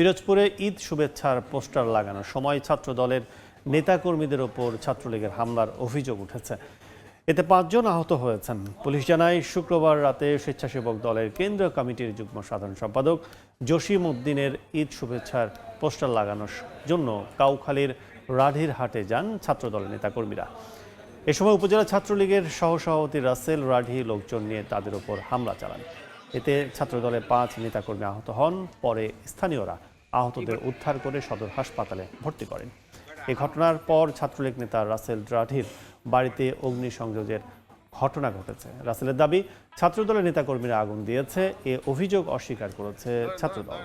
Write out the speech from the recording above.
পিরোজপুরে Eid শুভেচ্ছার poster লাগানোর সময় ছাত্র দলের নেতাকর্মীদের ওপর ছাত্রলীগের হামলার অভিযোগ উঠেছে। এতে পাঁচজন আহত হয়েছেন। পুলিশ জানায়, শুক্রবার রাতে স্বেচ্ছাসেবক দলের কেন্দ্রীয় কমিটির যুগ্ম সাধারণ সম্পাদক জসিম উদ্দিনের ঈদ শুভেচ্ছার পোস্টার লাগানোর জন্য কাউখালীর রাঢ়ির হাটে যান ছাত্রদলের নেতাকর্মীরা। এ সময় উপজেলা ছাত্রলীগের সহসভাপতি রাসেল রাঢি লোকজন নিয়ে তাদের ওপর হামলা চালান। এতে ছাত্রদলের পাঁচ নেতাকর্মী আহত হন। পরে স্থানীয়রা আহতদের উদ্ধার করে সদর হাসপাতালে ভর্তি করেন। এ ঘটনার পর ছাত্রলীগ নেতা রাসেল ড্রাঢির বাড়িতে অগ্নিসংযোগের ঘটনা ঘটেছে। রাসেলের দাবি, ছাত্রদলের নেতাকর্মীরা আগুন দিয়েছে, এ অভিযোগ অস্বীকার করেছে ছাত্রদল।